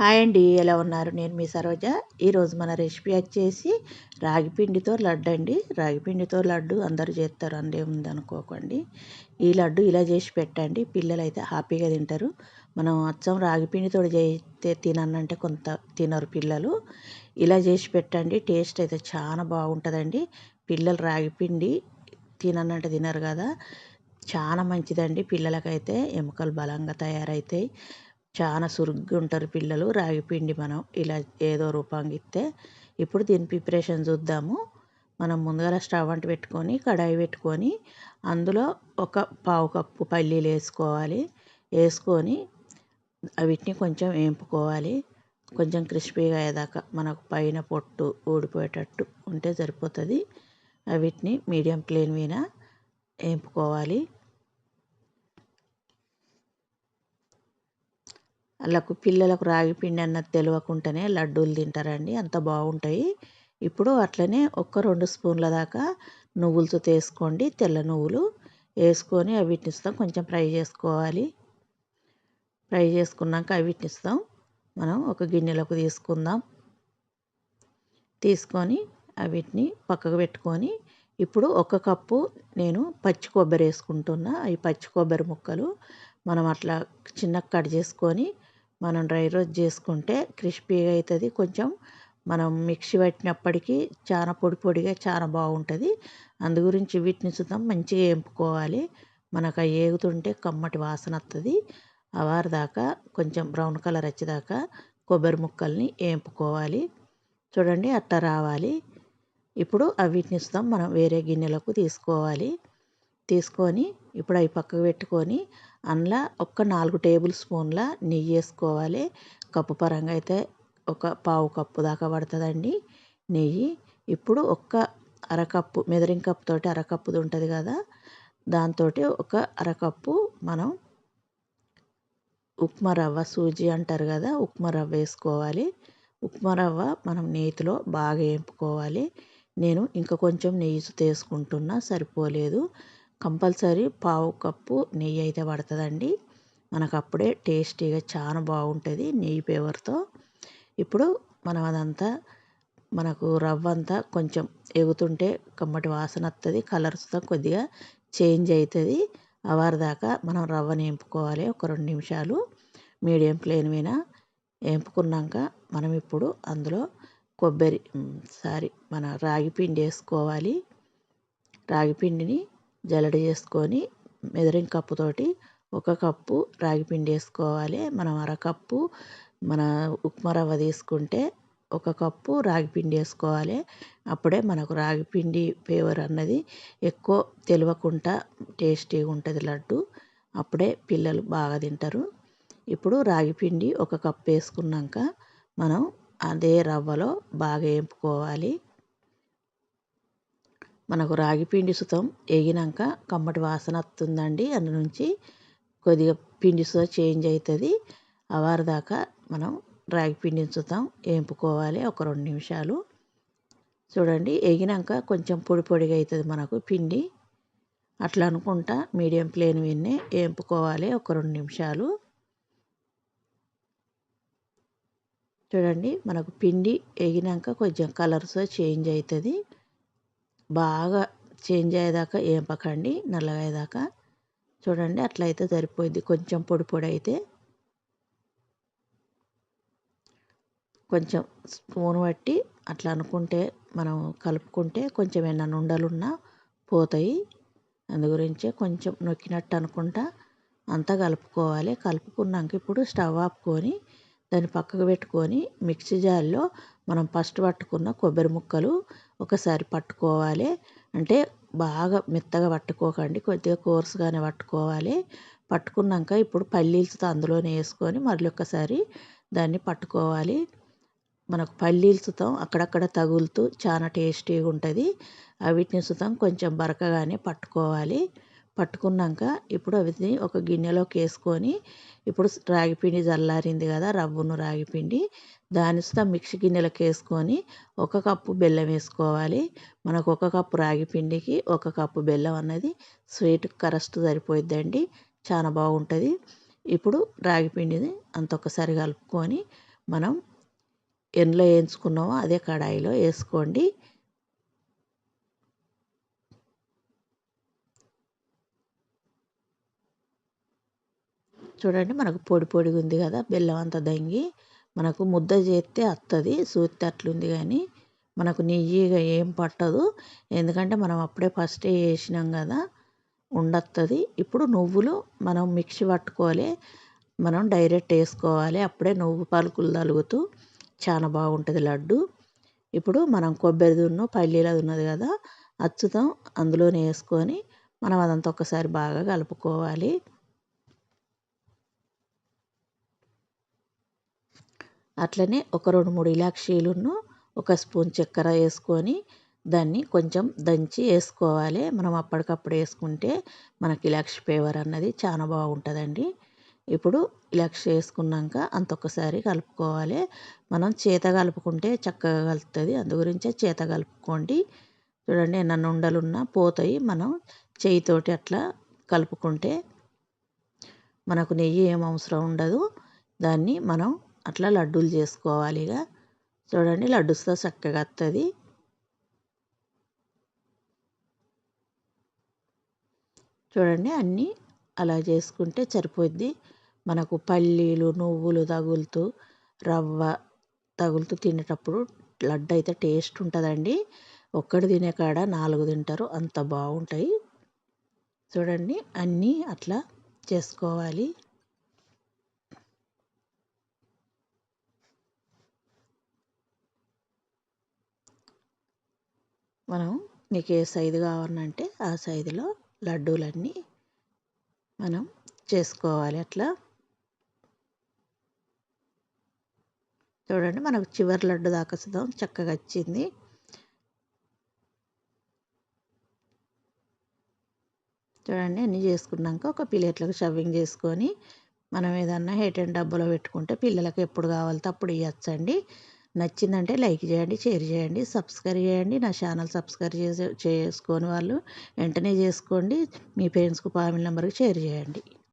Hi అండి ఎలా ఉన్నారు? నేను మీ సరోజ. ఈరోజు మన రెసిపీ వచ్చేసి రాగి పిండితో లడ్డు అండి. రాగిపిండితో లడ్డు అందరూ చేస్తారు ఉంది అనుకోకండి. ఈ లడ్డు ఇలా చేసి పెట్టండి పిల్లలు అయితే హ్యాపీగా తింటారు. మనం అచ్చం రాగిపిండితో చేస్తే తిననంటే కొంత తినరు పిల్లలు. ఇలా చేసి పెట్టండి టేస్ట్ అయితే చాలా బాగుంటుందండి. పిల్లలు రాగిపిండి తినన్నంటే తిననంటే తినరు కదా. చాలా మంచిదండి పిల్లలకైతే ఎముకలు బలంగా తయారవుతాయి చాలా సురుగ్గా ఉంటారు పిల్లలు. రాగి పిండి మనం ఇలా ఏదో రూపంగా ఇస్తే ఇప్పుడు దీని ప్రిపరేషన్ చూద్దాము. మనం ముందుగా స్టవ్ అంటు పెట్టుకొని కడాయి పెట్టుకొని అందులో ఒక పావు కప్పు పల్లీలు వేసుకోవాలి. వేసుకొని వీటిని కొంచెం వేంపుకోవాలి. కొంచెం క్రిస్పీగా అయ్యేదాకా మనకు పైన పొట్టు ఊడిపోయేటట్టు ఉంటే సరిపోతుంది. వీటిని మీడియం ఫ్లేమ్ మీద వేంపుకోవాలి. వాళ్ళకు పిల్లలకు రాగి పిండి అన్నది తెలియకుండానే లడ్డూలు తింటారండి. అంత బాగుంటాయి. ఇప్పుడు అట్లనే ఒక్క రెండు స్పూన్ల దాకా నువ్వులతో తీసుకోండి తెల్ల నువ్వులు వేసుకొని అవిటిని ఇస్తాం కొంచెం ఫ్రై చేసుకోవాలి. ఫ్రై చేసుకున్నాక అవిటిని ఇస్తాం మనం ఒక గిన్నెలోకి తీసుకుందాం. తీసుకొని అవిటిని పక్కకు పెట్టుకొని ఇప్పుడు ఒక కప్పు నేను పచ్చి కొబ్బరి వేసుకుంటున్నా. అవి పచ్చి కొబ్బరి ముక్కలు మనం అట్లా చిన్నగా కట్ చేసుకొని మనం డ్రై రోస్ట్ చేసుకుంటే క్రిస్పీగా అవుతుంది కొంచెం మనం మిక్సీ పట్టినప్పటికీ చాలా పొడి పొడిగా చాలా బాగుంటుంది. అందు గురించి వీటిని చూద్దాం మంచిగా వేపుకోవాలి మనకు అవి ఏగుతుంటే కమ్మటి వాసన వస్తుంది అవారు దాకా కొంచెం బ్రౌన్ కలర్ వచ్చేదాకా కొబ్బరి ముక్కల్ని వేపుకోవాలి చూడండి అట్లా రావాలి. ఇప్పుడు వీటిని చూద్దాం మనం వేరే గిన్నెలకు తీసుకోవాలి. తీసుకొని ఇప్పుడు అవి పక్కకు పెట్టుకొని అందులో ఒక్క నాలుగు టేబుల్ స్పూన్ల నెయ్యి వేసుకోవాలి. కప్పు పరంగా అయితే ఒక పావు కప్పు దాకా పడుతుందండి నెయ్యి. ఇప్పుడు ఒక్క అరకప్పు మెదరింగ్ కప్పు తోటి అరకప్పుది ఉంటుంది కదా దాంతో ఒక అరకప్పు మనం ఉప్మా రవ్వ సూజీ అంటారు కదా ఉప్మా రవ్వ వేసుకోవాలి. ఉప్మా రవ్వ మనం నేతిలో బాగా వేపుకోవాలి. నేను ఇంకా కొంచెం నెయ్యి తీసుకుంటున్నా సరిపోలేదు. కంపల్సరీ పావు కప్పు నెయ్యి అయితే పడుతుందండి. మనకు అప్పుడే టేస్టీగా చాలా బాగుంటుంది నెయ్యి ఫ్లేవర్తో ఇప్పుడు మనం అదంతా మనకు రవ్వ అంతా కొంచెం ఎగుతుంటే కమ్మటి వాసన వస్తుంది కలర్స్తో కొద్దిగా చేంజ్ అవుతుంది అవర్ దాకా మనం రవ్వని వేపుకోవాలి ఒక రెండు నిమిషాలు. మీడియం ఫ్లేమ్ మీద వేపుకున్నాక మనం ఇప్పుడు అందులో కొబ్బరి సారీ మన రాగి పిండి వేసుకోవాలి. రాగి పిండిని జల్లెడ చేసుకొని మెదరింగ్ కప్పుతోటి ఒక కప్పు రాగి పిండి వేసుకోవాలి. మనం అరకప్పు మన ఉప్మా రవ్వ తీసుకుంటే ఒక కప్పు రాగి పిండి వేసుకోవాలి. అప్పుడే మనకు రాగి పిండి ఫ్లేవర్ అన్నది ఎక్కువ తెలియకుండా టేస్టీగా ఉంటుంది లడ్డు. అప్పుడే పిల్లలు బాగా తింటారు. ఇప్పుడు రాగి పిండి ఒక కప్పు వేసుకున్నాక మనం అదే రవ్వలో బాగా వేపుకోవాలి. మనకు రాగి పిండి సుతం వేగినాక కమ్మటి వాసన వస్తుందండి. అందు నుంచి కొద్దిగా పిండి సుత చేంజ్ అవుతుంది. అవారు దాకా మనం రాగి పిండిని సుతం వేపుకోవాలి ఒక రెండు నిమిషాలు. చూడండి వేగినాక కొంచెం పొడి పొడిగా అవుతుంది మనకు పిండి. అట్లా అనుకుంటా మీడియం ప్లేన్ విన్నే వేపుకోవాలి ఒక రెండు నిమిషాలు. చూడండి మనకు పిండి వేగినాక కొంచెం కలర్స్ చేంజ్ అవుతుంది. బాగా చేంజ్ అయ్యేదాకా వేపకండి నల్లగా అయ్యేదాకా. చూడండి అట్లయితే సరిపోయింది. కొంచెం పొడి పొడి అయితే. కొంచెం స్పూన్ పట్టి అట్లా అనుకుంటే మనం కలుపుకుంటే కొంచెం ఏమన్నా ఉండలున్నా పోతాయి. అందు గురించే కొంచెం నొక్కినట్టు అనుకుంటా. అంతా కలుపుకోవాలి. కలుపుకున్నాక ఇప్పుడు స్టవ్ ఆపుకొని దాన్ని పక్కకు పెట్టుకొని మిక్సీ జార్లో మనం ఫస్ట్ పట్టుకున్న కొబ్బరి ముక్కలు ఒకసారి పట్టుకోవాలి. అంటే బాగా మెత్తగా పట్టుకోకండి కొద్దిగా కోర్సుగానే పట్టుకోవాలి. పట్టుకున్నాక ఇప్పుడు పల్లీలతో అందులోనే వేసుకొని మళ్ళీ ఒకసారి దాన్ని పట్టుకోవాలి. మనకు పల్లీలు సుతం అక్కడక్కడ తగులుతూ చాలా టేస్టీగా ఉంటుంది. వీటిని సుతం కొంచెం బరకగానే పట్టుకోవాలి. పట్టుకున్నాక ఇప్పుడు అవి ఒక గిన్నెలోకి వేసుకొని ఇప్పుడు రాగిపిండి చల్లారింది కదా రవ్వను రాగిపిండి దాని మిక్సీ గిన్నెలోకి వేసుకొని ఒక కప్పు బెల్లం వేసుకోవాలి. మనకు ఒక కప్పు రాగి పిండికి ఒక కప్పు బెల్లం అన్నది స్వీట్ కరెస్ట్ సరిపోయిద్దండి చాలా బాగుంటుంది. ఇప్పుడు రాగి పిండిని అంత ఒకసారి కలుపుకొని మనం ఎండలో వేయించుకున్నామో అదే కడాయిలో వేసుకోండి. చూడండి మనకు పొడి పొడిగా ఉంది కదా బెల్లం అంతా దంగి మనకు ముద్ద చేస్తే వస్తుంది సూత్తే అట్లుంది కానీ మనకు నెయ్యిగా ఏం పట్టదు. ఎందుకంటే మనం అప్పుడే ఫస్టే వేసినాం కదా ఉండొస్తుంది ఇప్పుడు నువ్వులు మనం మిక్సీ పట్టుకోవాలి మనం డైరెక్ట్ వేసుకోవాలి. అప్పుడే నువ్వు పలుకులు తలుగుతూ చాలా బాగుంటుంది లడ్డు. ఇప్పుడు మనం కొబ్బరి దున్ను పల్లీలది ఉన్నది కదా అచ్చుతాం అందులోనే వేసుకొని మనం అదంతా ఒకసారి బాగా కలుపుకోవాలి. అట్లనే ఒక రెండు మూడు ఇలాక్షీలును ఒక స్పూన్ చక్కెర వేసుకొని దాన్ని కొంచెం దంచి వేసుకోవాలి. మనం అప్పటికప్పుడు వేసుకుంటే మనకి ఇలాక్షి ఫ్లేవర్ అన్నది చాలా బాగుంటుందండి. ఇప్పుడు ఇలాక్షి వేసుకున్నాక అంత ఒకసారి కలుపుకోవాలి. మనం చేత కలుపుకుంటే చక్కగా కలుపుతుంది. అందు గురించే చేత కలుపుకోండి. చూడండి ఎన్న ఉండలున్నా పోతాయి. మనం చేయితోటి అట్లా కలుపుకుంటే మనకు నెయ్యి ఏం అవసరం ఉండదు. దాన్ని మనం అట్లా లడ్డూలు చేసుకోవాలి ఇక చూడండి లడ్డూస్తో చక్కగా వస్తుంది చూడండి అన్నీ అలా చేసుకుంటే సరిపోద్ది. మనకు పల్లీలు నువ్వులు తగులుతూ రవ్వ తగులుతూ తినేటప్పుడు లడ్డు అయితే టేస్ట్ ఉంటుందండి. ఒక్కడు తినే కాడ నాలుగు తింటారు అంత బాగుంటాయి. చూడండి అన్నీ అట్లా చేసుకోవాలి. మనం నీకు ఏ సైజు కావాలంటే ఆ సైజులో లడ్డూలన్నీ మనం చేసుకోవాలి. అట్లా చూడండి మనకు చివరి లడ్డు దాకా చక్కగా వచ్చింది. చూడండి అన్నీ చేసుకున్నాక ఒక ప్లేట్లకు షవ్వింగ్ చేసుకొని మనం ఏదన్నా హెయిట్ అండ్ డబ్బాలో పెట్టుకుంటే పిల్లలకు ఎప్పుడు కావాలితే అప్పుడు ఇవ్వచ్చండి నచ్చిందంటే లైక్ చేయండి షేర్ చేయండి సబ్స్క్రైబ్ చేయండి. నా ఛానల్ సబ్స్క్రైబ్ చేసే చేసుకొని వాళ్ళు వెంటనే చేసుకోండి. మీ పేరెంట్స్కు ఫ్యామిలీ నెంబర్కి షేర్ చేయండి.